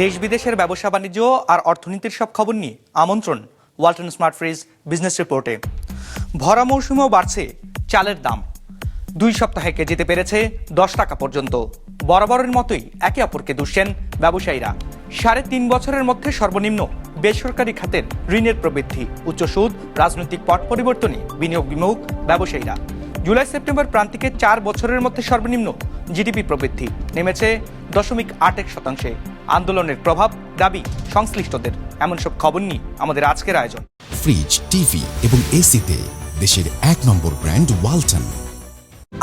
দেশ বিদেশের ব্যবসা বাণিজ্য আর অর্থনীতির সব খবর নিয়ে আমন্ত্রণ ওয়ালটন স্মার্ট ফ্রিজ বিজনেস রিপোর্টে। ভরা মৌসুমেও বাড়ছে চালের দাম। দুই সপ্তাহে কেজিতে পেরেছে দশ টাকা পর্যন্ত। বরাবরের মতোই একে অপরকে দুষছেন ব্যবসায়ীরা। সাড়ে তিন বছরের মধ্যে সর্বনিম্ন বেসরকারি খাতের ঋণের প্রবৃদ্ধি উচ্চ সুদ রাজনৈতিক পট পরিবর্তনে বিনিয়োগ বিমুখ ব্যবসায়ীরা। জুলাই সেপ্টেম্বর প্রান্তিকে চার বছরের মধ্যে সর্বনিম্ন জিডিপি প্রবৃদ্ধি নেমেছে দশমিক আট এক শতাংশে আন্দোলনের প্রভাব দাবি সংশ্লিষ্টদের। এমন সব খবর নিয়ে আমাদের আজকের আয়োজন। ফ্রিজ টিভি এবং এসিতে দেশের এক নম্বর ব্র্যান্ড ওয়ালটন।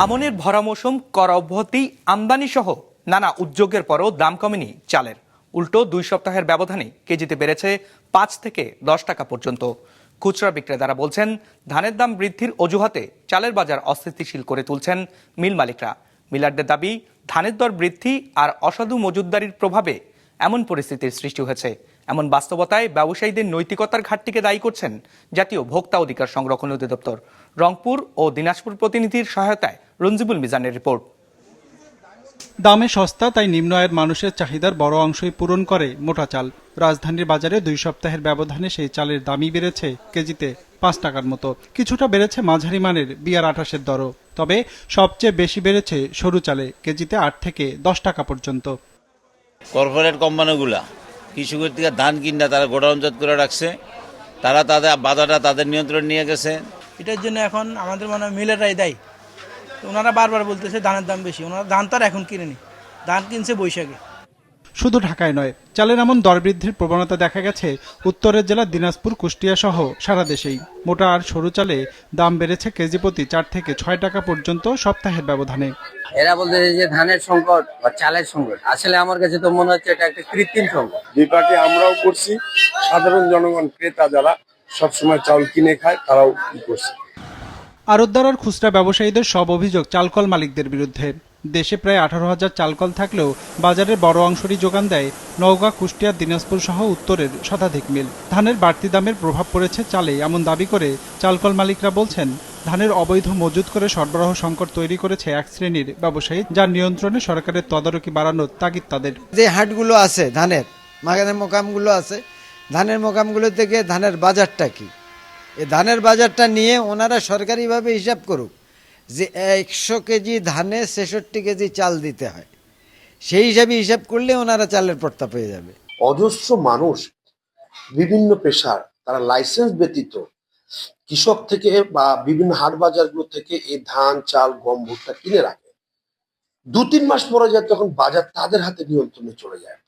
আমনের ভরা মৌসুম কর অব্যাহতি আমদানি সহ নানা উদ্যোগের পরও দাম কমেনি চালের। উল্টো দুই সপ্তাহের ব্যবধানে কেজিতে বেড়েছে পাঁচ থেকে দশ টাকা পর্যন্ত। খুচরা বিক্রেতারা বলছেন ধানের দাম বৃদ্ধির অজুহাতে চালের বাজার অস্থিতিশীল করে তুলছেন মিল মালিকরা। মিলারদের দাবি ধানের দর বৃদ্ধি আর অসাধু মজুদদারির প্রভাবে এমন পরিস্থিতির সৃষ্টি হয়েছে। এমন বাস্তবতায় ব্যবসায়ীদের নৈতিকতার ঘাটতিকে দায়ী করছেন জাতীয় ভোক্তা অধিকার সংরক্ষণ অধিদপ্তর। রংপুর ও দিনাজপুর প্রতিনিধির সহায়তায় রঞ্জিবুল মিজানের রিপোর্ট। দামে সস্তা, তাই নিম্ন আয়ের মানুষের চাহিদার বড় অংশই পূরণ করে মোটা চাল। রাজধানীর বাজারে দুই সপ্তাহের ব্যবধানে সেই চালের দামই বেড়েছে কেজিতে। পাঁচ টাকার মতো। কিছুটা বেড়েছে মাঝারি মানের বিয়ার আঠাশের দরও। তবে সবচেয়ে বেশি বেড়েছে সরু চালে কেজিতে আট থেকে দশ টাকা পর্যন্ত। কর্পোরেট কোম্পানিগুলা কৃষকের থেকে ধান কিনা তারা গোডাউনজাত করে রাখছে। তারা তাদের বাজারটা তাদের নিয়ন্ত্রণ নিয়ে গেছে। এটার জন্য এখন আমাদের মনে হয় মিলেরাই দায়ী। তো ওনারা বারবার বলতেছে ধানের দাম বেশি। ওনারা ধান তো আর এখন কিনেনি। ধান কিনছে বৈশাখে। শুধু ঢাকায় নয় চালের এমন দর বৃদ্ধির প্রবণতা দেখা গেছে উত্তরের জেলা দিনাজপুর কুষ্টিয়া সহ সারা দেশেই। মোটা আর সরু চালে দাম বেড়েছে কেজি প্রতি চার থেকে ছয় টাকা পর্যন্ত সপ্তাহের ব্যবধানে। এরা বলতেছে যে ধানের সংকট বা চালের সংকট। আসলে আমার কাছে তো মনে হচ্ছে এটা একটা কৃত্রিম সংকট। বিপাকে আমরাও করছি সাধারণ জনগণ ক্রেতা যারা সবসময় চাউল কিনে খায় তারাও কি করছে? আড়তদার আর খুচরা ব্যবসায়ীদের সব অভিযোগ চালকল মালিকদের বিরুদ্ধে। দেশে প্রায় আঠারো হাজার চালকল থাকলেও বাজারের বড় অংশরই যোগান দেয় নওগাঁ, কুষ্টিয়া, দিনাজপুর সহ উত্তরের শতাধিক মিল। ধানের বাড়তি দামের প্রভাব পড়েছে চালে এমন দাবি করে চালকল মালিকরা বলছেন, ধানের অবৈধ মজুত করে সরবরাহ সংকট তৈরি করেছে এক শ্রেণির ব্যবসায়ী, যার নিয়ন্ত্রণে সরকারের তদারকি বাড়ানোর তাগিদ তাদের। যে হাটগুলো আছে ধানের মাগানের মোকামগুলো আছে, ধানের মোকামগুলো থেকে ধানের বাজারটা কি? ধানের বাজারটা নিয়ে ওনারা সরকারিভাবে হিসাব করুক। যে একশো কেজি ধানে ছেষট্টি কেজি চাল দিতে হয়। সেই হিসাবে হিসাব করলে ওনারা চালের পর্তা পেয়ে যাবে। অজস্র মানুষ বিভিন্ন পেশার তারা লাইসেন্স ব্যতীত কৃষক থেকে বা বিভিন্ন হাট বাজারগুলো থেকে এই ধান চাল গম ভুট্টা কিনে রাখে। দু তিন মাস পরে যায় তখন বাজার তাদের হাতে নিয়ন্ত্রণে চলে যায়।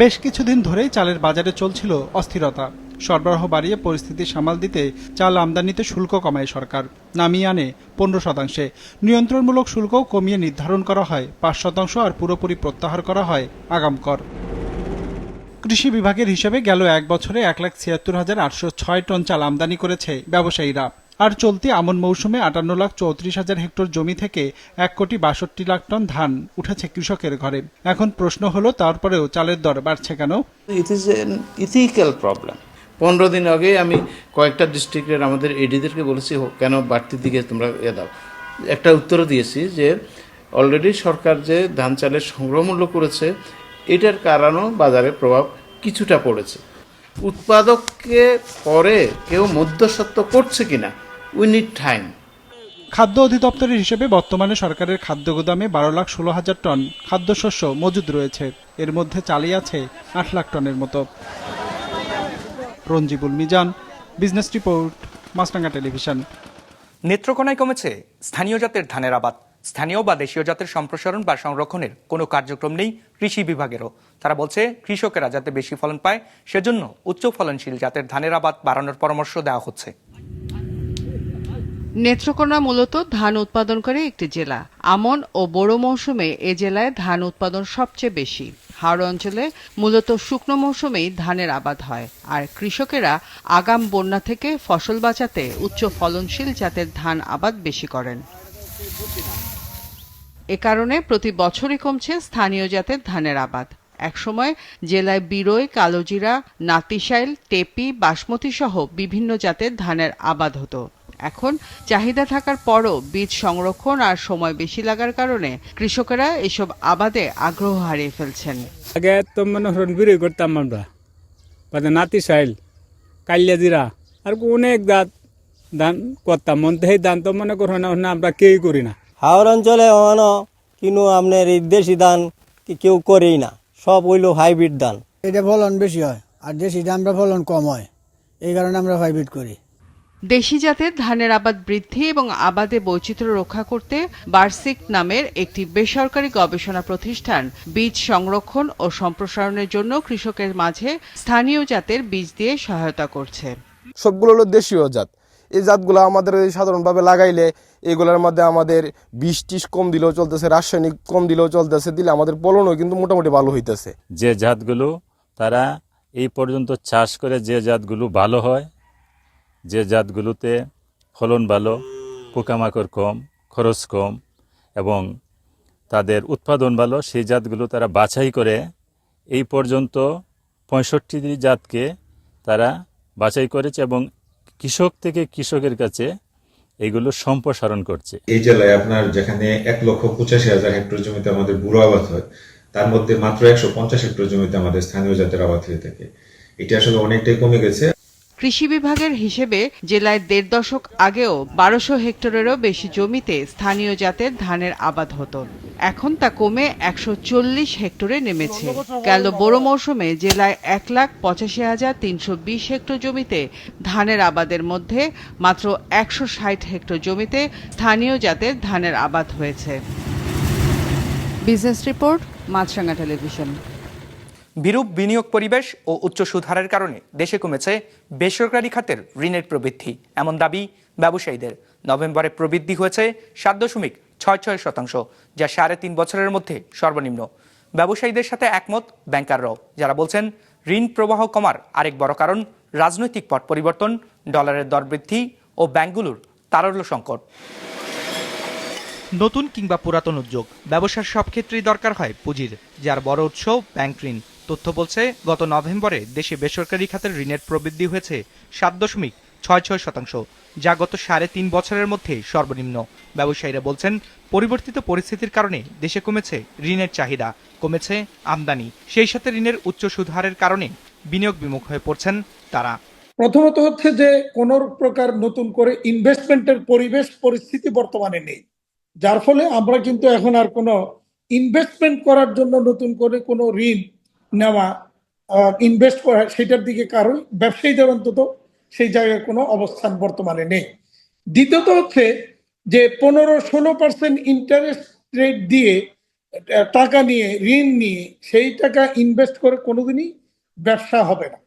বেশ কিছুদিন ধরেই চালের বাজারে চলছিল অস্থিরতা। সরবরাহ বাড়িয়ে পরিস্থিতি সামাল দিতে চাল আমদানিতে শুল্ক কমায় সরকার। নামিয়ে আনে পনেরো শতাংশে। নিয়ন্ত্রণমূলক শুল্কও কমিয়ে নির্ধারণ করা হয়, পাঁচ শতাংশ আর পুরোপুরি প্রত্যাহার করা হয় আগাম কর। কৃষি বিভাগের হিসেবে গেল এক বছরে এক লাখ ছিয়াত্তর হাজার আটশো ছয় টন চাল আমদানি করেছে ব্যবসায়ীরা। আর চলতি আমন মৌসুমে আটান্ন লাখ চৌত্রিশ হাজার হেক্টর জমি থেকে এক কোটি বাষট্টি লাখ টন ধান উঠেছে কৃষকের ঘরে। এখন প্রশ্ন হলো, তারপরেও চালের দর বাড়ছে কেন? It is an ethical problem পনেরো দিন আগে আমি কয়েকটা ডিস্ট্রিক্টের আমাদের এডিদেরকে বলেছি কেন বাড়তির দিকে তোমরা এ দাও? একটা উত্তরও দিয়েছি যে অলরেডি সরকার যে ধান চালের সংগ্রহ মূল্য করেছে, এটার কারণও বাজারে প্রভাব কিছুটা পড়েছে। উৎপাদককে পরে কেউ মধ্যস্বত্ব করছে কিনা উই নিড টাইম খাদ্য অধিদপ্তরের হিসেবে বর্তমানে সরকারের খাদ্য গোদামে বারো লাখ ষোলো হাজার টন খাদ্যশস্য মজুদ রয়েছে। এর মধ্যে চালিয়ে আছে আট লাখ টনের মতো। Ranjibul Mizan business report Maasranga television নেত্রকোনায় কমেছে স্থানীয় জাতের ধানের আবাদ। স্থানীয় বা দেশীয় জাতের সম্প্রসারণ বা সংরক্ষণের কোনো কার্যক্রম নেই কৃষি বিভাগেরও। তারা বলছে কৃষকেরা যাতে বেশি ফলন পায় সেজন্য উচ্চ ফলনশীল জাতের ধানের আবাদ বাড়ানোর পরামর্শ দেওয়া হচ্ছে। নেত্রকোনা মূলত ধান উৎপাদন করে একটি জেলা। আমন ও বড় মৌসুমে এ জেলায় ধান উৎপাদন সবচেয়ে বেশি। হাওড় অঞ্চলে মূলত শুকনো মৌসুমেই ধানের আবাদ হয়। আর কৃষকেরা আগাম বন্যা থেকে ফসল বাঁচাতে উচ্চ ফলনশীল জাতের ধান আবাদ বেশি করেন। এ কারণে প্রতি বছরই কমছে স্থানীয় জাতের ধানের আবাদ। একসময় জেলায় বিরই, কালোজিরা, নাতিশাইল, টেপি বাসমতি সহ বিভিন্ন জাতের ধানের আবাদ হতো। এখন চাহিদা থাকার পরও বীজ সংরক্ষণ আর সময় বেশি লাগার কারণে কৃষকেরা এসব আবাদে আগ্রহ হারিয়ে ফেলছেন। আগে তো মনে হরণ বিরোধী করতাম আমরা। বাদে নাতি সাইল কাল্লা জিরা আর অনেক দাঁত দান করতাম। মন সেই দান তো মনে করো না আমরা কেউই করি না। হাওড় অঞ্চলে অনো কিন্তু আপনার এই দেশি ধান কি- কেউ করেই না। সব হইল হাইব্রিড ধান। এটা ফলন বেশি হয় আর দেশিটা আমরা ফলন কম হয়। এই কারণে আমরা হাইব্রিড করি। দেশি জাতের ধানের আবাদ বৃদ্ধি এবং আবাদে বৈচিত্র্য রক্ষা করতে বার্সিক নামের একটি বেসরকারি গবেষণা প্রতিষ্ঠান বীজ সংরক্ষণ ও সম্প্রসারণের জন্য কৃষকের মাঝে স্থানীয় জাতের বীজ দিয়ে সহায়তা করছে। সবগুলো হলো দেশীয় জাত। এই জাতগুলো আমাদের সাধারণভাবে লাগাইলে এগুলোর মধ্যে আমাদের বিষ টিস কম দিলেও চলতেছে রাসায়নিক কম দিলেও চলতেছে দিলে আমাদের ফলনও কিন্তু মোটামুটি ভালো হইতেছে। যে জাতগুলো তারা এই পর্যন্ত চাষ করে যে জাতগুলো ভালো হয় যে জাতগুলোতে ফলন ভালো, পোকামাকড় কম, খরচ কম এবং তাদের উৎপাদন ভালো, সেই জাতগুলো তারা বাছাই করে এই পর্যন্ত পঁয়ষট্টি জাতকে তারা বাছাই করেছে এবং কৃষক থেকে কৃষকের কাছে এগুলো সম্প্রসারণ করছে। এই জেলায় আপনার যেখানে এক লক্ষ পঁচাশি হাজার হেক্টর জমিতে আমাদের বুড়ো আবাদ হয়, তার মধ্যে মাত্র একশো পঞ্চাশ হেক্টর জমিতে আমাদের স্থানীয় জাতের আবাদ হয়ে থাকে। এটি আসলে অনেকটাই কমে গেছে। কৃষি বিভাগের হিসেবে জেলায় দেড় দশক আগেও বারোশো হেক্টরেরও বেশি জমিতে স্থানীয় জাতের ধানের আবাদ হতো। এখন তা কমে একশো চল্লিশ হেক্টরে নেমেছে। গেল বড় মৌসুমে জেলায় এক লাখ পঁচাশি হাজার তিনশো বিশ হেক্টর জমিতে ধানের আবাদের মধ্যে মাত্র একশো ষাট হেক্টর জমিতে স্থানীয় জাতের ধানের আবাদ হয়েছে। Business report Maasranga television. বিরূপ বিনিয়োগ পরিবেশ ও উচ্চ সুধারের কারণে দেশে কমেছে বেসরকারি খাতের ঋণের প্রবৃদ্ধি। এমন দাবি ব্যবসায়ীদের। নভেম্বরে প্রবৃদ্ধি হয়েছে সাত দশমিক ছয় ছয় শতাংশ, যা সাড়ে তিন বছরের মধ্যে সর্বনিম্ন। ব্যবসায়ীদের সাথে একমত ব্যাংকাররাও, যারা বলছেন ঋণ প্রবাহ কমার আরেক বড় কারণ রাজনৈতিক পট পরিবর্তন, ডলারের দর বৃদ্ধি ও ব্যাংকগুলোর তারল্য সংকট। নতুন কিংবা পুরাতন উদ্যোগ, ব্যবসার সব ক্ষেত্রেই দরকার হয় পুঁজির, যার বড় উৎস ব্যাংক ঋণ। তথ্য বলছে, গত নভেম্বরে দেশে বেসরকারি খাতের ঋণের প্রবৃদ্ধি হয়েছে সাত দশমিক ছয় ছয় শতাংশ, যা গত সাড়ে তিন বছরের মধ্যে সর্বনিম্ন। ব্যবসায়ীরা বলছেন, পরিবর্তিত পরিস্থিতির কারণে দেশে কমেছে ঋণের চাহিদা, কমেছে আমদানি। সেই সাথে ঋণের উচ্চ সুদহারের কারণে বিনিয়োগ বিমুখ হয়ে পড়ছেন তারা। প্রথমত হচ্ছে যে, কোন প্রকার নতুন করে ইনভেস্টমেন্টের পরিবেশ, পরিস্থিতি বর্তমানে নেই। যার ফলে আমরা কিন্তু এখন আর কোনো ইনভেস্টমেন্ট করার জন্য নতুন করে কোনো ঋণ নেওয়া ইনভেস্ট করা, সেটার দিকে কারণ ব্যবসায়ীদের অন্তত সেই জায়গায় কোনো অবস্থান বর্তমানে নেই। দ্বিতীয়ত হচ্ছে যে পনেরো ষোলো পার্সেন্ট ইন্টারেস্ট রেট দিয়ে টাকা নিয়ে, ঋণ নিয়ে সেই টাকা ইনভেস্ট করে কোনোদিনই ব্যবসা হবে না।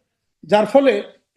যার ফলে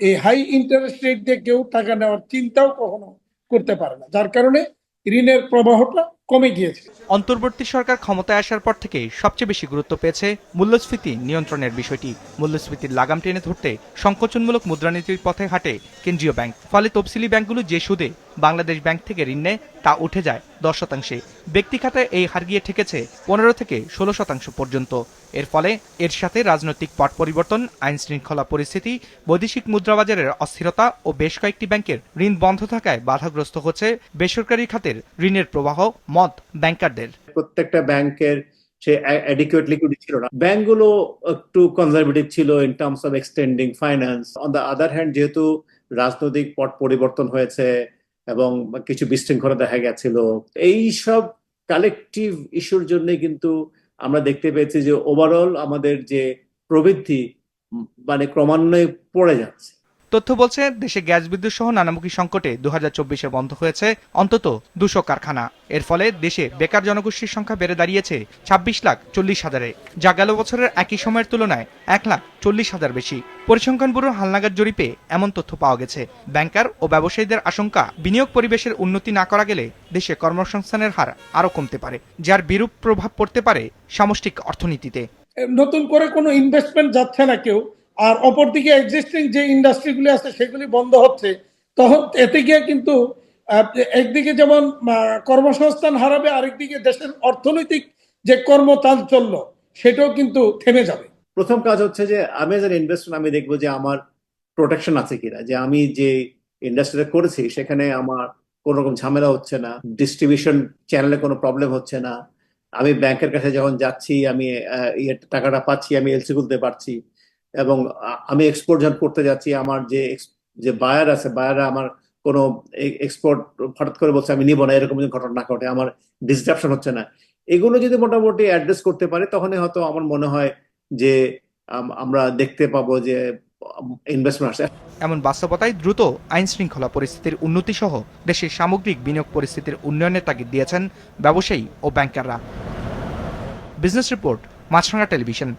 এই হাই ইন্টারেস্ট রেট দিয়ে কেউ টাকা নেওয়ার চিন্তাও কখনো করতে পারে না। যার কারণে ঋণের প্রবাহটা কমে গিয়েছে। অন্তর্বর্তী সরকার ক্ষমতায় আসার পর থেকে সবচেয়ে বেশি গুরুত্ব পেয়েছে মূল্যস্ফীতি নিয়ন্ত্রণের বিষয়টি। মূল্যস্ফীতির লাগাম টেনে ধরতে সংকোচনমূলক মুদ্রানীতির পথে হাঁটে কেন্দ্রীয় ব্যাংক। ফলে তফসিলি ব্যাংকগুলো যে সুদে বাংলাদেশ ব্যাংক থেকে ঋণ নেয়, তা উঠে যায় দশ শতাংশে। ব্যক্তি খাতায় এই হার গিয়ে ঠেকেছে পনেরো থেকে ষোলো শতাংশ পর্যন্ত। এর ফলে এর সাথে রাজনৈতিক পট পরিবর্তন আইন শৃঙ্খলা পরিস্থিতি, বৈদেশিক মুদ্রাবাজারের অস্থিরতা ও বেশ কয়েকটি ব্যাংকের ঋণ বন্ধ থাকায় বাধাগ্রস্ত হচ্ছে বেসরকারি খাতের ঋণের প্রবাহ মত ব্যাংকারদের। প্রত্যেকটা ব্যাংকের সে অ্যাডিকুয়েট লিকুইডিটি ছিল না। ব্যাংকগুলো একটু কনজারভেটিভ ছিল in terms of extending finance on the other hand যেহেতু রাজনৈতিক পট পরিবর্তন হয়েছে এবং কিছু বিশৃঙ্খলা দেখা গেছিল এই সব কালেকটিভ ইস্যুর জন্য কিন্তু আমরা দেখতে পেয়েছি যে ওভারঅল আমাদের যে প্রবৃদ্ধি মানে ক্রমান্বয়ে পড়ে যাচ্ছে। তথ্য বলছে, দেশে গ্যাস বিদ্যুৎ সহ নানামুখী সংকটে দু হাজার বন্ধ হয়েছে অন্তত দুশো কারখানা। এর ফলে দেশে বেকার জনগোষ্ঠীর সংখ্যা বেড়ে দাঁড়িয়েছে ছাব্বিশ লাখ চল্লিশ হাজারে। যা গেল বছরের একই সময়ের তুলনায় এক লাখ চল্লিশ হাজার বেশি। পরিসংখ্যান ব্যুরোর হালনাগাদ জরিপে এমন তথ্য পাওয়া গেছে। ব্যাংকার ও ব্যবসায়ীদের আশঙ্কা, বিনিয়োগ পরিবেশের উন্নতি না করা গেলে দেশে কর্মসংস্থানের হার আরও কমতে পারে, যার বিরূপ প্রভাব পড়তে পারে সামষ্টিক অর্থনীতিতে। নতুন করে কোনো ইনভেস্টমেন্ট যাচ্ছে না কেউ। আর অপরদিকে এক্সিস্টিং যে ইন্ডাস্ট্রিগুলি আছে, সেগুলি বন্ধ হচ্ছে, তখন এতে গিয়ে কিন্তু একদিকে যেমন কর্মসংস্থান হারাবে, আরেকদিকে দেশের অর্থনৈতিক যে কর্মচাঞ্চল্য সেটাও কিন্তু থেমে যাবে। প্রথম কাজ হচ্ছে যে, আমি এজ ইনভেস্টর আমি দেখব যে আমার প্রোটেকশন আছে কিনা, যে আমি যে ইন্ডাস্ট্রিতে করেছি, সেখানে আমার কোনো রকম ঝামেলা হচ্ছে না ডিস্ট্রিবিউশন চ্যানেলে কোনো প্রবলেম হচ্ছে না, আমি ব্যাংকের কাছে যখন যাচ্ছি, আমি টাকাটা পাচ্ছি, আমি এলসি খুলতে পারছি এবং আমি এক্সপোর্ট যখন করতে যাচ্ছি, আমার যে যে বায়ার আছে বায়াররা আমার কোনো এক্সপোর্ট হঠাৎ করে বলছে, আমি নিব না, এরকম যদি ঘটনা ঘটে, আমার ডিসরাপশন হচ্ছে না। এগুলো যদি মোটামুটি অ্যাড্রেস করতে পারি, তখনই হয়তো আমার মনে হয় যে, আম- আমরা দেখতে পাবো যে ইনভেস্টমেন্ট এমন বাস্তবতায় দ্রুত আইন শৃঙ্খলা পরিস্থিতির উন্নতি সহ দেশের সামগ্রিক বিনিয়োগ পরিস্থিতির উন্নয়নের তাগিদ দিয়েছেন ব্যবসায়ী ও ব্যাংকাররা। Business report, Maasranga television.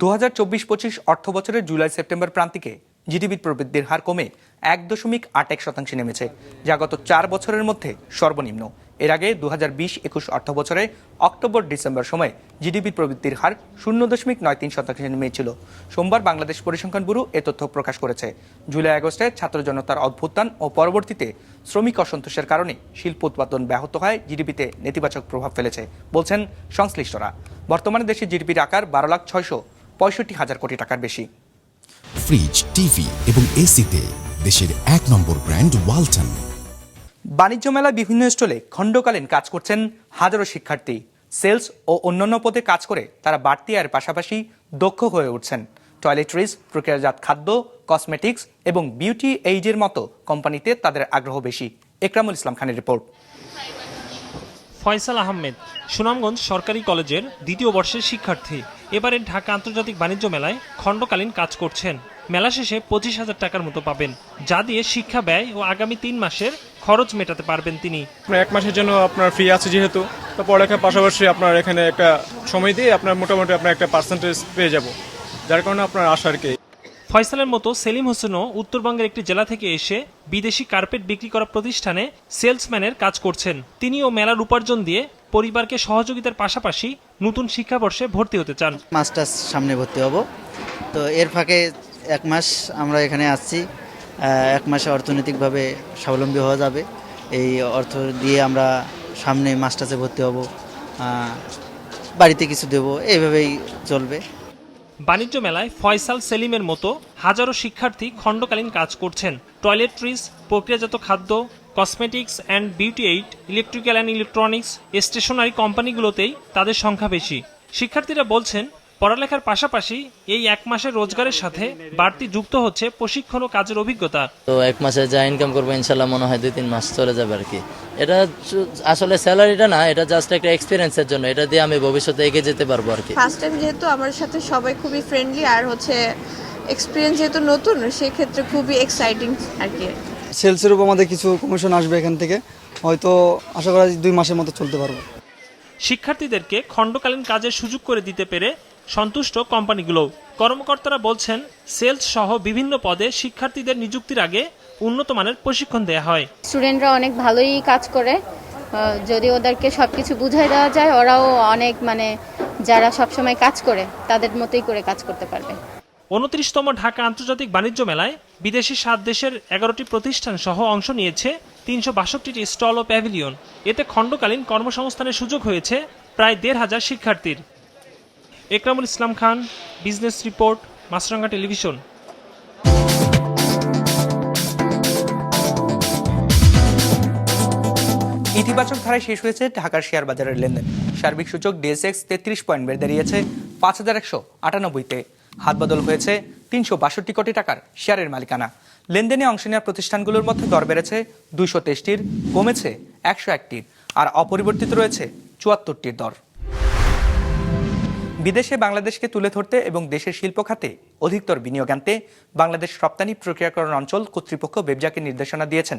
দু হাজার চব্বিশ পঁচিশ অর্থ বছরের জুলাই সেপ্টেম্বর প্রান্তিকে জিডিপি প্রবৃদ্ধির হার কমে এক দশমিক আট এক শতাংশে নেমেছে, যা গত চার বছরের মধ্যে সর্বনিম্ন। এর আগে দু হাজার বিশ একুশ অর্থ বছরে অক্টোবর ডিসেম্বর সময়ে জিডিপি প্রবৃদ্ধির হার শূন্য দশমিক নয় তিন শতাংশে নেমেছিল। সোমবার বাংলাদেশ পরিসংখ্যান ব্যুরো এ তথ্য প্রকাশ করেছে। জুলাই আগস্টে ছাত্র জনতার অভ্যুত্থান ও পরবর্তীতে শ্রমিক অসন্তোষের কারণে শিল্প উৎপাদন ব্যাহত হয় জিডিপিতে নেতিবাচক প্রভাব ফেলেছে, বলছেন সংশ্লিষ্টরা। বর্তমানে দেশের জিডিপির আকার বারো লাখ ছয়শো পঁয়ষট্টি হাজার কোটি টাকার বেশি। ফ্রিজ টিভি এবং এসিতে দেশের এক নম্বর ব্র্যান্ড ওয়ালটন বাণিজ্য মেলা বিভিন্ন স্টলে খণ্ডকালীন কাজ করছেন হাজারো শিক্ষার্থী। সেলস ও অন্যান্য পদে কাজ করে তারা বাড়তি আয়ের পাশাপাশি দক্ষ হয়ে উঠছেন। টয়লেট্রিজ প্রক্রিয়াজাত খাদ্য কসমেটিক্স এবং বিউটি এইজের মতো কোম্পানিতে তাদের আগ্রহ বেশি। একরামুল ইসলাম খানের রিপোর্ট। ফয়সাল আহমেদ, সুনামগঞ্জ সরকারি কলেজের দ্বিতীয় বর্ষের শিক্ষার্থী। এবারে ঢাকা আন্তর্জাতিক বাণিজ্য মেলায় খণ্ডকালীন কাজ করছেন। মেলা শেষে পঁচিশ হাজার টাকার মতো পাবেন, যা দিয়ে শিক্ষা ব্যয় ও আগামী তিন মাসের খরচ মেটাতে পারবেন তিনি। এক মাসের জন্য আপনার ফ্রি আছে যেহেতু, তো পড়ালেখার পাশাপাশি আপনার এখানে একটা সময় দিয়ে আপনার মোটামুটি আপনার একটা পার্সেন্টেজ পেয়ে যাব। যার কারণে আপনার আশা আর কি। ফয়সালের মতো সেলিম হোসেনও উত্তরবঙ্গের একটি জেলা থেকে এসে বিদেশি কার্পেট বিক্রি করা প্রতিষ্ঠানে সেলসম্যানের কাজ করছেন। তিনিও মেলার উপার্জন দিয়ে পরিবারকে সহযোগিতার পাশাপাশি নতুন শিক্ষাবর্ষে ভর্তি হতে চান। মাস্টার্স সামনে ভর্তি হব। তো এর ফাঁকে এক মাস আমরা এখানে আসছি। এক মাসে অর্থনৈতিকভাবে স্বাবলম্বী হওয়া যাবে। এই অর্থ দিয়ে আমরা সামনে মাস্টার্সে ভর্তি হব। বাড়িতে কিছু দেব। এইভাবেই চলবে। বাণিজ্য মেলায় ফয়সাল সেলিমের মতো হাজারো শিক্ষার্থী খণ্ডকালীন কাজ করছেন। টয়লেট্রিজ, প্রক্রিয়াজাত খাদ্য, cosmetics and beauty aid, electrical and electronics, stationery কোম্পানিগুলোতেই তাদের সংখ্যা বেশি। শিক্ষার্থীরা বলছেন পড়ালেখার পাশাপাশি এই এক মাসের রোজগারের সাথে বাড়তি যুক্ত হচ্ছে প্রশিক্ষণ ও কাজের অভিজ্ঞতা। তো এক মাসে যা ইনকাম করব ইনশাল্লাহ মনে হয় দুই তিন মাস চলে যাবে আর কি। এটা আসলে স্যালারিটা না এটা জাস্ট একটা এক্সপিরিয়েন্সের জন্য। এটা দিয়ে আমি ভবিষ্যতে এগিয়ে যেতে পারব আর কি। ফার্স্ট টাইম যেহেতু আমার সাথে সবাই খুবই ফ্রেন্ডলি আর হচ্ছে এক্সপিরিয়েন্স যেহেতু নতুন সেক্ষেত্রে খুবই এক্সাইটিং আর কি। সেলসের উপর আমাদের কিছু কমিশন আসবে এখান থেকে। হয়তো আশা করা যায় দুই মাসের মতো চলতে পারব। শিক্ষার্থীদেরকে খণ্ডকালীন কাজের সুযোগ করে দিতে পেরে সন্তুষ্ট কোম্পানিগুলো। কর্মকর্তারা বলছেন সেলস সহ বিভিন্ন পদে শিক্ষার্থীদের নিযুক্তির আগে উন্নত মানের প্রশিক্ষণ দেওয়া হয়। স্টুডেন্টরা অনেক ভালোই কাজ করে। যদি ওদেরকে সব কিছু বুঝাই দেওয়া যায় ওরাও অনেক মানে যারা সবসময় কাজ করে তাদের মতোই করে কাজ করতে পারবে। উনত্রিশতম ঢাকা আন্তর্জাতিক বাণিজ্য মেলায় বিদেশি সাত দেশের এগারোটি প্রতিষ্ঠান সহ অংশ নিয়েছে তিনশো বাষট্টিটি স্টল ও প্যাভিলিয়ন। এতে খণ্ডকালীন কর্মসংস্থানের সুযোগ হয়েছে প্রায় দেড় হাজার শিক্ষার্থীর। Ekramul Islam Khan, business report, Maasranga television. ইতিবাচক ধারায় শেষ হয়েছে ঢাকার শেয়ার বাজারের লেনদেন। সার্বিক সূচক ডিএসএক্স তেত্রিশ পয়েন্ট বেড়ে দাঁড়িয়েছে পাঁচ হাজার একশো আটানব্বইতে। হাত বদল হয়েছে তিনশো বাষট্টি কোটি টাকার শেয়ারের মালিকানা। লেনদেনে অংশ নেওয়া প্রতিষ্ঠানগুলোর মধ্যে দর বেড়েছে দুইশো তেইশটির, কমেছে একশো একটির, আর অপরিবর্তিত রয়েছে চুয়াত্তরটির দর। বিদেশে বাংলাদেশকে তুলে ধরতে এবং দেশের শিল্প খাতে অধিকতর বিনিয়োগ আনতে বাংলাদেশ রপ্তানি প্রক্রিয়াকরণ অঞ্চল কর্তৃপক্ষ বেবজাকে নির্দেশনা দিয়েছেন।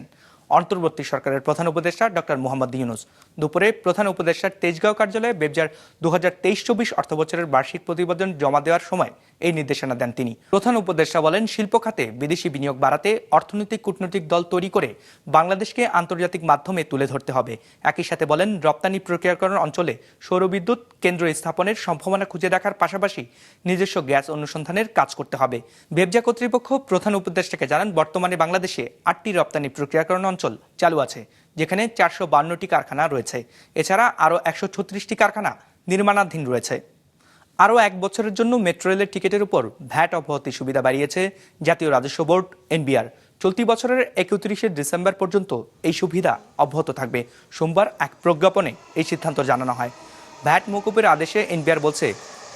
অন্তর্বর্তী সরকারের প্রধান উপদেষ্টা ডক্টর মোহাম্মদ ইউনুস। দুপুরে প্রধান উপদেষ্টার তেজগাঁও কার্যালয়ে বেবজার দু হাজার তেইশ চব্বিশ অর্থ বছরের বার্ষিক প্রতিবেদন জমা দেওয়ার সময় এই নির্দেশনা দেন তিনি। প্রধান উপদেষ্টা বলেন, শিল্প খাতে বিদেশি বিনিয়োগ বাড়াতে অর্থনৈতিক কূটনৈতিক দল তৈরি করে বাংলাদেশকে আন্তর্জাতিক মাধ্যমে তুলে ধরতে হবে। একই সাথে বলেন, রপ্তানি প্রক্রিয়াকরণ অঞ্চলে সৌরবিদ্যুৎ কেন্দ্র স্থাপনের সম্ভাবনা খুঁজে দেখার পাশাপাশি নিজস্ব গ্যাস অনুসন্ধানের কাজ করতে হবে। বেবজা কর্তৃপক্ষ প্রধান উপদেষ্টাকে জানান, বর্তমানে বাংলাদেশে আটটি রপ্তানি প্রক্রিয়াকরণ অঞ্চল চালু আছে, যেখানে চারশো বান্নটি কারখানা রয়েছে। এছাড়া আরও একশো ছত্রিশটি কারখানা নির্মাণাধীন রয়েছে। আরও এক বছরের জন্য মেট্রো রেলের টিকিটের উপর ভ্যাট অব্যাহতি সুবিধা বাড়িয়েছে জাতীয় রাজস্ব বোর্ড, এনবিআর। চলতি বছরের একত্রিশে ডিসেম্বর পর্যন্ত এই সুবিধা অব্যাহত থাকবে। সোমবার এক প্রজ্ঞাপনে এই সিদ্ধান্ত জানানো হয়। ভ্যাট মৌকুবের আদেশে এনবিআর বলছে,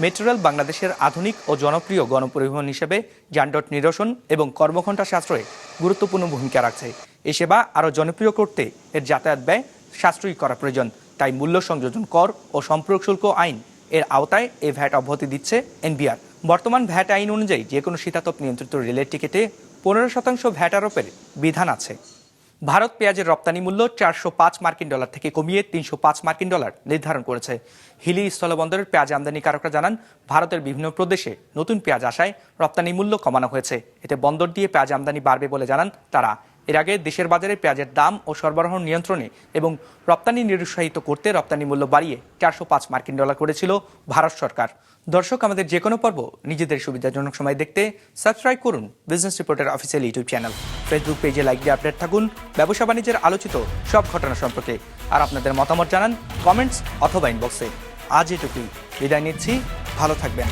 মেট্রো রেল বাংলাদেশের আধুনিক ও জনপ্রিয় গণপরিবহন হিসেবে যানজট নিরসন এবং কর্মঘণ্টা সাশ্রয়ে গুরুত্বপূর্ণ ভূমিকা রাখছে। এই সেবা আরও জনপ্রিয় করতে এর যাতায়াত ব্যয় সাশ্রয়ী করা প্রয়োজন। তাই মূল্য সংযোজন কর ও সম্পর্ক শুল্ক আইন এর আওতায় এই ভ্যাট অব্যাহতি দিচ্ছে এনবিআর। বর্তমান ভ্যাট আইন অনুযায়ী যে কোনো শীতাতপ নিয়ন্ত্রিত রেলের টিকিটে পনেরো শতাংশ ভ্যাট আরোপের বিধান আছে। ভারত পেঁয়াজের রপ্তানি মূল্য চারশো পাঁচ মার্কিন ডলার থেকে কমিয়ে তিনশো পাঁচ মার্কিন ডলার নির্ধারণ করেছে। হিলি স্থলবন্দরের পেঁয়াজ আমদানিকারকরা জানান, ভারতের বিভিন্ন প্রদেশে নতুন পেঁয়াজ আসায় রপ্তানি মূল্য কমানো হয়েছে। এতে বন্দর দিয়ে পেঁয়াজ আমদানি বাড়বে বলে জানান তারা। এর আগে দেশের বাজারে পেঁয়াজের দাম ও সরবরাহ নিয়ন্ত্রণে এবং রপ্তানি নিরুৎসাহিত করতে রপ্তানি মূল্য বাড়িয়ে চারশো পাঁচ মার্কিন ডলার করেছিল ভারত সরকার। দর্শক, আমাদের যে কোনো পর্ব নিজেদের সুবিধাজনক সময় দেখতে সাবস্ক্রাইব করুন বিজনেস রিপোর্টের অফিসিয়াল ইউটিউব চ্যানেল ফেসবুক পেজে লাইক দিয়ে আপডেট থাকুন, ব্যবসা বাণিজ্যের আলোচিত সব ঘটনা সম্পর্কে। আর আপনাদের মতামত জানান কমেন্টস অথবা ইনবক্সে আজ এটুকুই। বিদায় নিচ্ছি। ভালো থাকবেন।